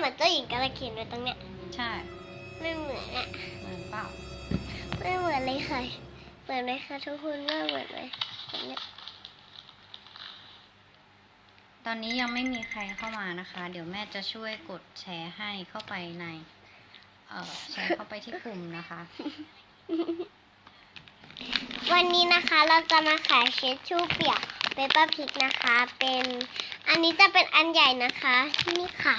เหมือนเจ้าหญิงกาลเขียนไว้ตรงเนี้ย ใช่ ไม่เหมือนอะเหมือนเปล่า ไม่เหมือนเลยค่ะ เหมือนไหมคะทุกคนว่าเหมือนไหมแบบเนี้ยตอนนี้ยังไม่มีใครเข้ามานะคะ เดี๋ยวแม่จะช่วยกดแชร์ให้เข้าไปใน เอ่อแชร์เข้าไปที่กลุ่มนะคะ วันนี้นะคะเราจะมาขายเช็ดชู่เปียกเปเปอร์พิกนะคะ เป็นอันนี้จะเป็นอันใหญ่นะคะ นี่ค่ะ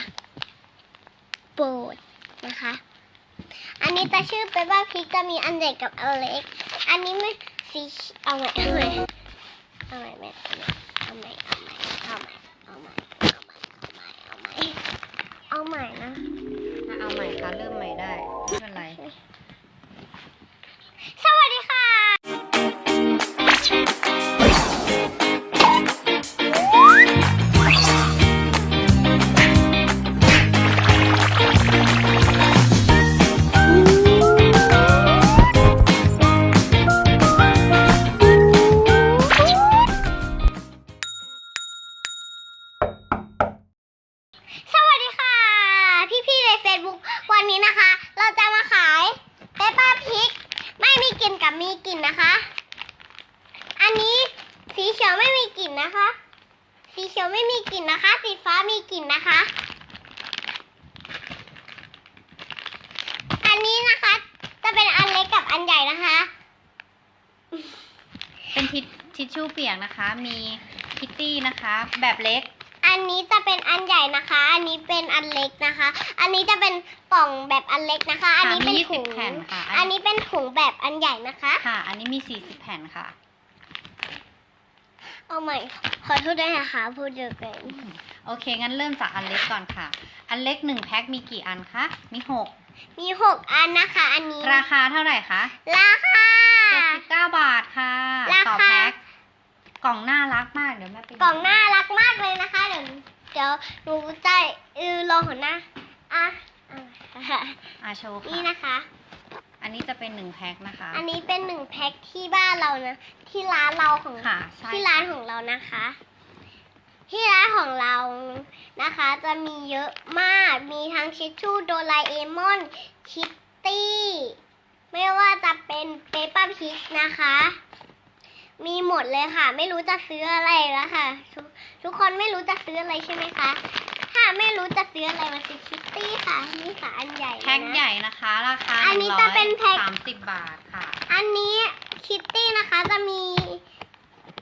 โปรดนะคะ อันนี้ตาชื่อเป็นว่าพริกจะมีอันเด็กกับอันเล็ก อันนี้ไม่สีเอาใหม่เอาใหม่เอาใหม่เอาใหม่เอาใหม่เอาใหม่เอาใหม่เอาใหม่เอาใหม่เอาใหม่นะเอาใหม่ค่ะเริ่มใหม่ได้ไม่เป็นไร มีกลิ่นนะคะ อันนี้สีเขียวไม่มีกลิ่นนะคะ สีเขียวไม่มีกลิ่นนะคะ สีฟ้ามีกลิ่นนะคะ อันนี้นะคะ จะเป็นอันเล็กกับอันใหญ่นะคะ เป็นทิชทิชชู่เปียกนะคะ มีคิตตี้นะคะ แบบเล็ก อันนี้จะเป็นอันใหญ่นะคะ อันนี้เป็นอันเล็กนะคะ อันนี้จะเป็นกล่องแบบอันเล็กนะคะ อันนี้เป็นมีถุง20แผ่นค่ะ อันนี้เป็นถุงแบบอันใหญ่นะคะ ค่ะ อันนี้มี 40 แผ่นค่ะ เอาใหม่ ขอโทษด้วยนะคะ พูดเยอะเกินโอเค งั้นเริ่มจากอันเล็กก่อนค่ะ อันเล็กหนึ่งแพ็คมีกี่อันคะ มีหกมีหกอันนะคะ อันนี้ ราคาเท่าไหร่คะราคา 79 บาทค่ะ ราต่อคา แพ็ค กล่องน่ารักมากเดี๋ยวแม่ไปดูกล่องน่ารักมากเลยนะคะ เดี๋ยวเดี๋ยวหนูจะเออรอหัวหน้าอะอะอาโชว์นี่ค่ะนะคะ อันนี้จะเป็นหนึ่งแพ็คนะคะ อันนี้เป็นหนึ่งแพ็คที่บ้านเรานะ ที่ร้านเราของค่ะใช่ที่ร้านของเรานะคะ ที่ร้านของเรานะคะ จะมีเยอะมากมีทั้งชิชชู่โดราเอมอนคิตตี้ไม่ว่าจะเป็นเปปป้าพิกนะคะ มีหมดเลยค่ะ ไม่รู้จะซื้ออะไรแล้วค่ะทุกทุกคนไม่รู้จะซื้ออะไรใช่ไหมคะ ถ้าไม่รู้จะซื้ออะไรมาซื้อคิตตี้ค่ะนี่ค่ะอันใหญ่เลยนะ แพ็คใหญ่นะคะ ราคาอันนี้จะเป็นแพ็ค สามสิบบาทค่ะ อันนี้คิตตี้นะคะจะมี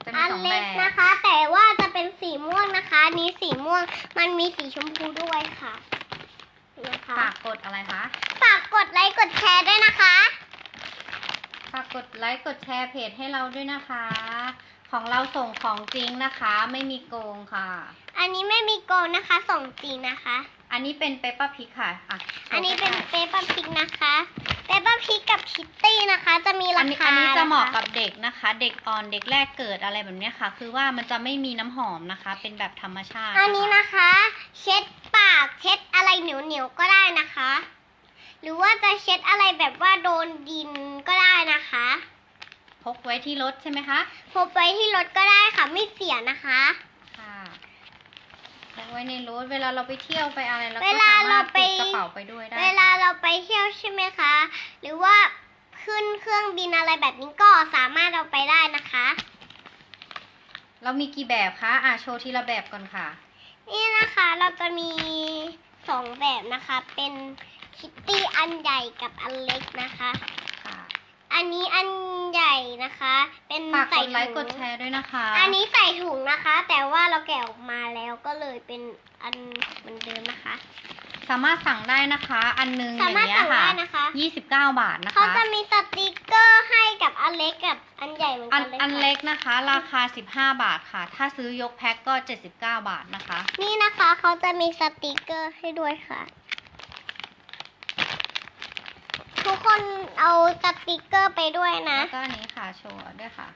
จะมีอันสองแบเล็กบนะคะ แต่ว่าจะเป็นสีม่วงนะคะอันนี้สีม่วงมันมีสีชมพูด้วยค่ะนะคะฝากกดอะไรคะ ฝากกดไลค์กดแชร์ด้วยนะคะ ฝากกดไลค์กดแชร์เพจให้เราด้วยนะคะ ของเราส่งของจริงนะคะ ไม่มีโกงค่ะ อันนี้ไม่มีโกนนะคะ ส่งจริงนะคะ อันนี้เป็นเปปเปอร์พิกค่ะอะโชว์อันนี้เป็นใกล้เปเปอร์พิกนะคะเปเปอร์พิกกับคิตตี้นะคะ จะมีๆอัรานนี้คาอันนี้จะเหมาะคกับเด็กนะคะ เด็กอ่อนเด็กแรกเกิดอะไรแบบเนี้ยค่ะ คือว่ามันจะไม่มีน้ำหอมนะคะ เป็นแบบธรรมชาติ อันนี้นะคะ เช็ดปากเช็ดอะไรเหนียวๆก็ได้นะคะ หรือว่าจะเช็ดอะไรแบบว่าโดนดินก็ได้ นะคะ พกไว้ที่รถใช่ไหมคะ พกไว้ที่รถก็ได้ค่ะ ไม่เสียนะคะ ค่ะพกไว้ในรถเวลาเราไปเที่ยวไปอะไรเราเวก็ลาสามารเราถไปติดกระเป๋าไปด้วยได้ เวลาเราไปเที่ยวใช่ไหมคะ หรือว่าขึ้นเครื่องบินอะไรแบบนี้ก็สามารถเอาไปได้นะคะ เรามีกี่แบบคะ อะโชว์ทีละแบบก่อนค่ะ นี่นะคะเราจะมีสองแบบนะคะ เป็นคิตตี้อันใหญ่กับอันเล็กนะคะค่ะ อันนี้อันใหญ่นะคะ เป็นฝากกใส่ดไลค์ถุกงดแชร์ด้วยนะคะ อันนี้ใส่ถุงนะคะ แต่ว่าเราแกะออกมาแล้วก็เลยเป็นอันเหมือนเดิมนะคะ สามารถสั่งได้นะคะ อันหนึงอสาย่างมารถเงี้ยสั่งค่ะได้นะคะ 29 บาทนะเขาคะ จะมีสติกเกอร์ให้กับอันเล็กกับอันใหญ่เหมือนอักันนเลยอันค่ะเล็กนะคะ ราคา 15 บาทค่ะ ถ้าซื้อยกแพ็คก็ 79 บาทนะคะ นี่นะคะเขาจะมีสติกเกอร์ให้ด้วยค่ะ ทุกคนเอาสติกเกอร์ไปด้วยนะ แล้วก็อันนี้ค่ะโชว์ด้วยค่ะ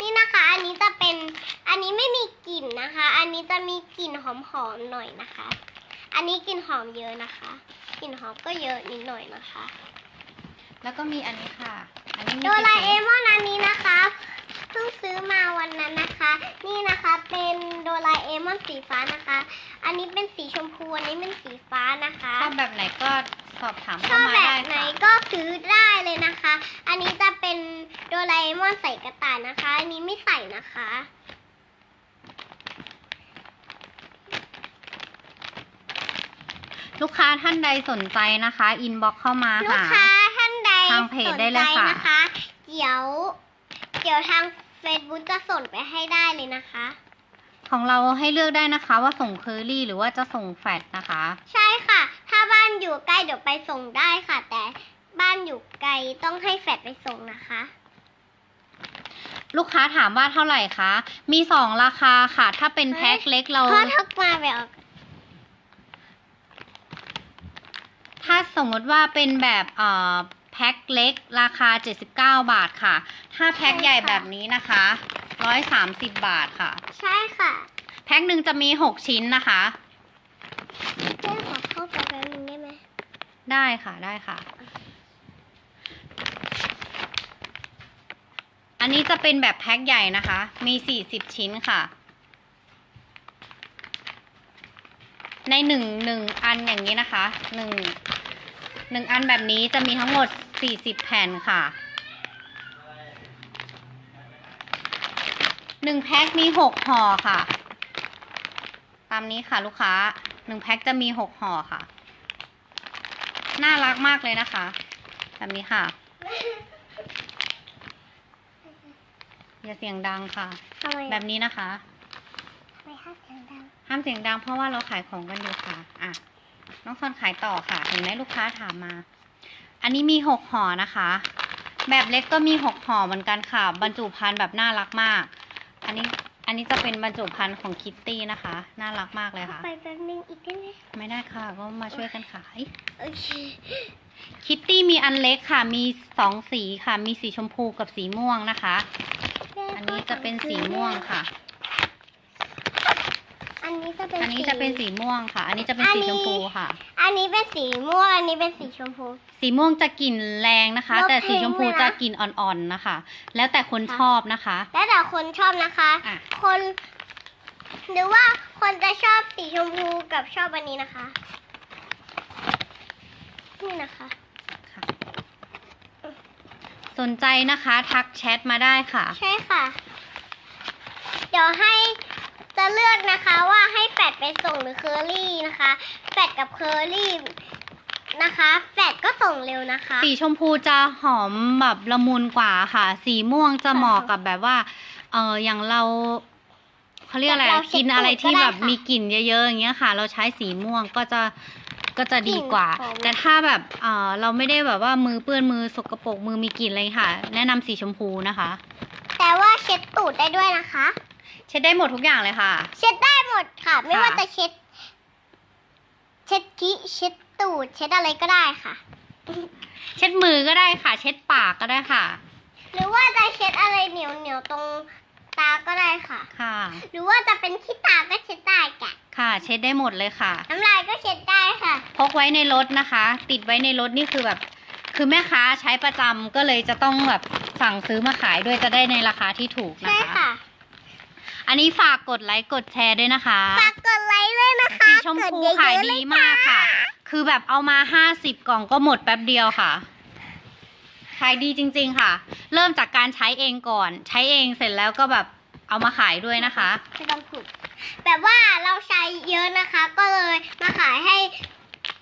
นี่นะคะ อันนี้จะเป็น อันนี้ไม่มีกลิ่นนะคะ อันนี้จะมีกลิ่นหอมๆหน่อยนะคะ อันนี้กลิ่นหอมเยอะนะคะ กลิ่นหอมก็เยอะนิดหน่อยนะคะ แล้วก็มีอันนี้ค่ะ อันนี้มีโดราเอมอนอันนี้นะคะเพิ่งซื้อมาวันนั้นนะคะ นี่นะคะเป็นโดราเอมอนสีฟ้านะคะ อันนี้เป็นสีชมพู อันนี้เป็นสีฟ้านะคะ ชอบแบบไหนก็ส อบถามชเข้าอบมาแบได้บไหนค่ะก็ซื้อได้เลยนะคะ อันนี้จะเป็นโดราเอมอนใส่กระต่ายนะคะ อันนี้ไม่ใส่นะคะ ลูกค้าท่านใดสนใจนะคะ อินบ็อกเข้ามาลูกหา ค้าท่านใดทางเพจสนได้ใจเลยค่ะนะคะ เดี๋ยว เดี๋ยวทาง Facebook จะส่งไปให้ได้เลยนะคะ ของเราให้เลือกได้นะคะ ว่าส่งเคอรี่หรือว่าจะส่งแฟดนะคะ ใช่ค่ะถ้า บ้านอยู่ใกล้เดี๋ยวไปส่งได้ค่ะ แต่บ้านอยู่ไกลต้องให้แฟดไปส่งนะคะ ลูกค้าถามว่าเท่าไหร่คะ มีสองราคาค่ะ ถ้าเป็นแพ็คเล็กเรา พ่อทักมาแบบถ้าสมมติว่าเป็นแบบเอ่อแพ็คเล็กราคา 79 บาทค่ะ ถ้าแพ็คใหญ่แบบนี้นะคะ 130 บาทค่ะ ใช่ค่ะ แพ็คหนึ่งจะมี 6 ชิ้นนะคะเพื่ ได้ค่ะได้ค่ะ อันนี้จะเป็นแบบแพ็คใหญ่นะคะ มี40ชิ้นค่ะ ในหนึ่งหนึ่งอันอย่างนี้นะคะหนึ่งหนึ่งอันแบบนี้จะมีทั้งหมด40แผ่นค่ะหนึ่งแพ็คมีหกห่อค่ะ ตามนี้ค่ะลูกค้าหนึ่งแพ็คจะมีหกห่อค่ะ น่ารักมากเลยนะคะ แบบนี้ค่ะ อย่าเสียงดังค่ะทำไมแบบนี้นะคะไม่ห้ามเสียงดังห้ามเสียงดังเพราะว่าเราขายของกันอยู่ค่ะ อะ น้องซอนขายต่อค่ะ เห็นไหมลูกค้าถามมา อันนี้มีหกห่อนะคะ แบบเล็กก็มีหกห่อเหมือนกันค่ะ บรรจุภัณฑ์แบบน่ารักมาก อันนี้ อันนี้จะเป็นบรรจุภัณฑ์ของคิตตี้นะคะ น่ารักมากเลยค่ะ ไปแป๊บนึงอีกได้ไหมไม่ได้ค่ะ ก็มาช่วยกันขาย โอเค คิตตี้มีอันเล็กค่ะ มีสองสีค่ะ มีสีชมพูกับสีม่วงนะคะ อันนี้จะเป็นสีม่วงค่ะ อันนี้จะเป็นอันนี้จะเป็นสีม่วงค่ะ อันนี้จะเป็นสีชมพูค่ะ อันนี้เป็นสีม่วง อันนี้เป็นสีชมพู สีม่วงจะกลิ่นแรงนะคะแล้วแต่สีชมพูเพลงเลยนะจะกลิ่นอ่อนๆนะคะ แล้วแต่คนชอบนะคะ แล้วแต่คนชอบนะคะอะคน หรือว่าคนจะชอบสีชมพูกับชอบอันนี้นะคะ นี่นะคะค่ะสนใจนะคะ ทักแชทมาได้ค่ะ ใช่ค่ะ เดี๋ยวให้ จะเลือกนะคะว่าให้แฟดไปส่งหรือเคอรี่นะคะแฟดกับเคอรี่นะคะแฟดก็ส่งเร็วนะคะ สีชมพูจะหอมแบบละมุนกว่าค่ะ สีม่วงจะเหมาะกับแบบว่า เอออย่างเราเขาเรียกอะไรแบบอะเราเช็ดกินอะไรที่ตูดก็ได้แบบค่ะมีกลิ่นเยอะๆอย่างเงี้ยค่ะ เราใช้สีม่วงก็จะก็จะดีกว่า กลิ่นหอม แต่ถ้าแบบเออเราไม่ได้แบบว่ามือเปื้อนมือสกปรกมือมีกลิ่นอะไรค่ะ แนะนำสีชมพูนะคะ แต่ว่าเช็ดตูดได้ด้วยนะคะ เช็ดได้หมดทุกอย่างเลยค่ะ เช็ดได้หมดค่ะ ไม่ค่ะว่าจะเช็ด เช็ดที่เช็ดตูด เช็ดอะไรก็ได้ค่ะ เช็ดมือก็ได้ค่ะ เช็ดปากก็ได้ค่ะ หรือว่าจะเช็ดอะไรเหนียวเหนียวๆตรงตาก็ได้ค่ะ ค่ะ หรือว่าจะเป็นขี้ตาก็เช็ดได้จ้ะค่ะ เช็ดได้หมดเลยค่ะน้ำลายก็เช็ดได้ค่ะ พกไว้ในรถนะคะ ติดไว้ในรถนี่คือแบบ คือแม่ค้าใช้ประจำก็เลยจะต้องแบบสั่งซื้อมาขายด้วยจะได้ในราคาที่ถูกนะใช่คะค่ะ อันนี้ฝากกดไลค์กดแชร์ด้วยนะคะฝากกดไลค์ด้วยนะคะสีชมกพูเอะๆขายเลดีมากค่ะ คือแบบเอามาห้าสิบกล่องก็หมดแป๊บเดียวค่ะขายดีจริง ๆ ค่ะ เริ่มจากการใช้เองก่อน ใช้เองเสร็จแล้วก็แบบเอามาขายด้วยนะคะไม่ต้องพูดแบบว่าเราใช้เยอะนะคะ ก็เลยมาขายให้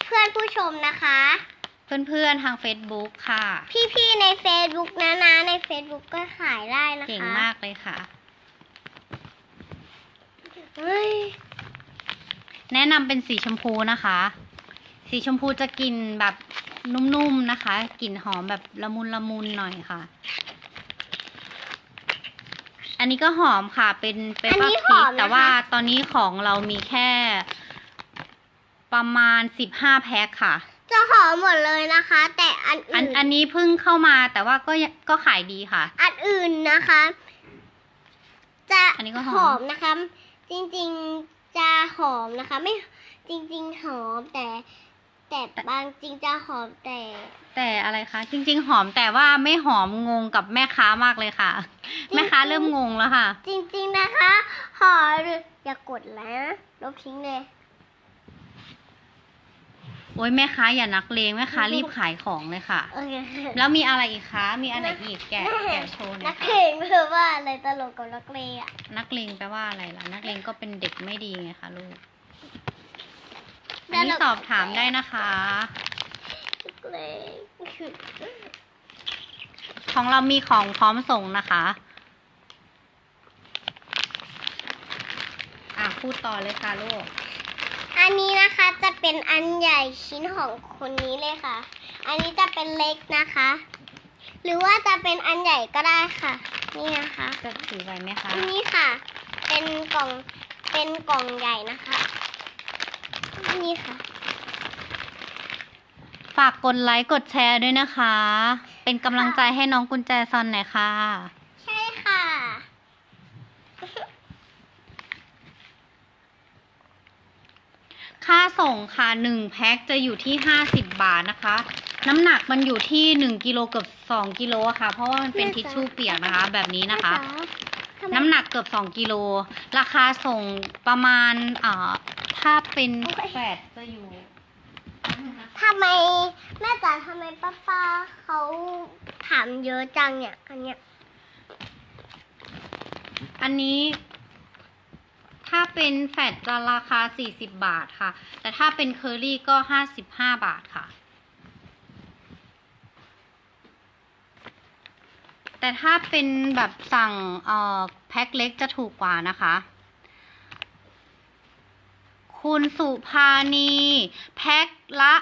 เพื่อนผู้ชมนะคะ เพื่อนๆทาง Facebook ค่ะ พี่ๆใน Facebook นะนะใน Facebook ก็ขายได้นะคะ เก่งมากเลยค่ะ เฮ้ย แนะนำเป็นสีชมพูนะคะ สีชมพูจะกลิ่นแบบนุ่มๆนะคะ กลิ่นหอมแบบละมุนละมุนหน่อยค่ะ อันนี้ก็หอมค่ะ เป็นเปปอันเปอนี้ร์หพีอคมนะคะแต่ว่าตอนนี้ของเรามีแค่ ประมาณสิบห้าแพ็คค่ะ จะหอมหมดเลยนะคะ แต่อันอันอื่นอันนี้เพิ่งเข้ามาแต่ว่าก็ยังก็ขายดีค่ะ อันอื่นนะคะ จะอันนี้ก็หอมหอมนะคะ จริงๆจะหอมนะคะ ไม่จริง ๆ หอมแต่แต่บางจริงจะหอมแต่แต่อะไรคะ จริง ๆ หอมแต่ว่าไม่หอมงงกับแม่ค้ามากเลยค่ะ แม่ค้าเริ่มงงแล้วค่ะ จริง ๆนะคะ หอมอย่ากดแล้วนะลบทิ้งเลย โอ้ยแม่ค้าอย่านักเลงแม่ค้ารีบขายของเลยค่ะ โอเคแล้วมีอะไรอีกคะ มีอะไรอีกแกะแกะโชว์หน่นัอยกค่ะเข่งหรือว่าอะไรตลกกับนักเลงอะนักเลงแปลว่าอะไรล่ะ นักเลงก็เป็นเด็กไม่ดีไงคะลูกแล้อัวนนี้เราสอบถามได้นะคะ นักเลงของเรามีของพร้อมส่งนะคะ อะพูดต่อเลยค่ะลูก อันนี้นะคะจะเป็นอันใหญ่ชิ้นของคนนี้เลยค่ะ อันนี้จะเป็นเล็กนะคะ หรือว่าจะเป็นอันใหญ่ก็ได้ค่ะ นี่นะคะจะถือไว้ไหมคะ อันนี้ค่ะ เป็นกล่อง เป็นกล่องใหญ่นะคะ นี่ค่ะ ฝากกดไลค์กดแชร์ด้วยนะคะ เป็นกำลังใจให้น้องกุญแจซอนหน่อยค่ะใช่ค่ะ ค่า ส่งค่ะหนึ่งแพ็คจะอยู่ที่ห้าสิบบาทนะคะ น้ำหนักมันอยู่ที่หนึ่งกิโลเกือบสองกิโลอะค่ะ เพราะว่ามันเป็นแม่ทิชจ๊ะชู่เปียกนะคะ แบบนี้นะคะทำไมน้ำหนักเกือบสองกิโล ราคาส่งประมาณอ่าถ้าเป็นโอ้ยแปดจะอยู่ทำไมแม่จ๋าทำไมป้าป้าเขาถามเยอะจังเนี่ยอันเนี้ยอันนี้ ถ้าเป็นแฟตจะราคา 40 บาทค่ะ แต่ถ้าเป็นเคอรี่ก็ 55 บาทค่ะ แต่ถ้าเป็นแบบสั่งเอ่อแพ็คเล็กจะถูกกว่านะคะ คุณสุภานีแพ็คละ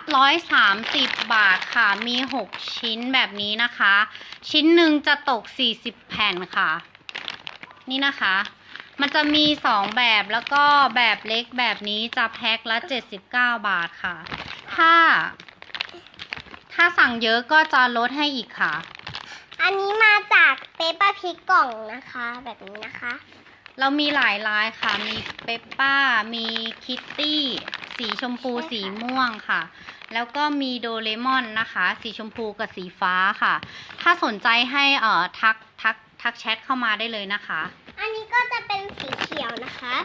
130 บาทค่ะ มี 6 ชิ้นแบบนี้นะคะ ชิ้นหนึ่งจะตก 40 แผ่นค่ะ นี่นะคะ มันจะมีสองแบบแล้วก็แบบเล็กแบบนี้จะแพ็คละ79บาทค่ะ ถ้า ถ้าสั่งเยอะก็จะลดให้อีกค่ะ อันนี้มาจากเปป้าพริกกล่องนะคะ แบบนี้นะคะ เรามีหลายลายค่ะ มีเปปป้า มีคิตตี้ สีชมพูใช่ค่ะสีม่วงค่ะ แล้วก็มีโดเรมอนนะคะ สีชมพูกับสีฟ้าค่ะ ถ้าสนใจให้เอ่อทักทักทักแชทเข้ามาได้เลยนะคะ อันนี้ก็จะเป็ นสีเขียวนะคะ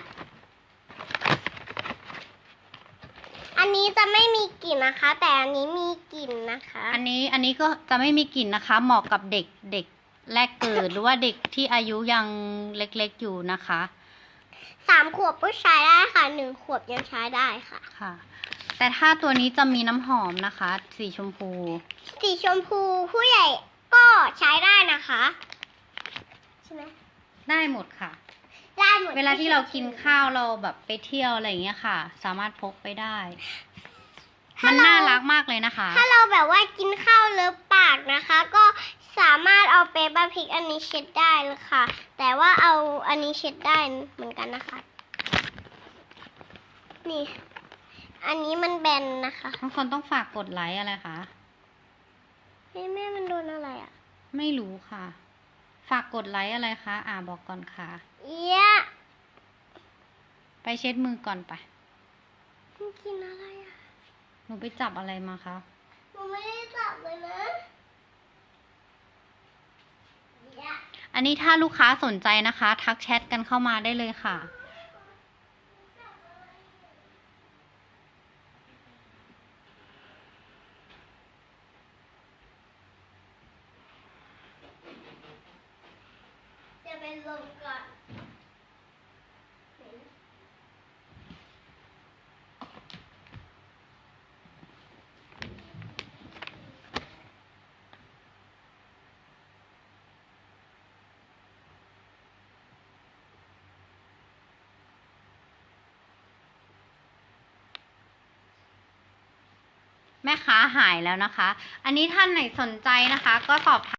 อันนี้จะไม่มีกลิ่นนะคะ แต่อันนี้มีกลิ่นนะคะ อันนี้อันนี้ก็จะไม่มีกลิ่นนะคะ เหมาะกับเด็กเด็กแรกเกิดหรือว่าเด็กที่อายุยังเล็กๆอยู่นะคะสามขวบก็ใช้ได้ค่ะหนึ่งขวบยังใช้ได้ค่ะค่ะ แต่ถ้าตัวนี้จะมีน้ำหอมนะคะ สีชมพู สีชมพูผู้ใหญ่ก็ใช้ได้นะคะ ใช่ไหมได้หมดค่ะ ได้หมดเวลาที่เรากินข้าวเราแบบไปเที่ยวอะไรอย่างเงี้ยค่ะ สามารถพกไปได้ ถ้มันเน่ารักมากเลยนะคะ ถ้าเราแบบว่ากินข้าวเลอะปากนะคะ ก็สามารถเอาเปเปอร์พริกอันนี้เช็ดได้เลยค่ะ แต่ว่าเอาอันนี้เช็ดได้เหมือนกันนะคะ นี่ อันนี้มันแบนนะคะทุกคนต้องฝากกดไลค์อะไรคะ เฮ้ยแม่มันโดนอะไรอะ ไม่รู้ค่ะ ฝากกดไลค์อะไรคะ อ่าบอกก่อนค่ะ เอี้ยไปเช็ดมือก่อนไปมันกินอะไรอะ หนูไปจับอะไรมาคะ หนูไม่ได้จับเลยนะเอี้ยอันนี้ถ้าลูกค้าสนใจนะคะ ทักแชทกันเข้ามาได้เลยค่ะจะเป็นลม ก่อนแม่ค้าหายแล้วนะคะ อันนี้ท่านไหนสนใจนะคะ ก็สอบถาม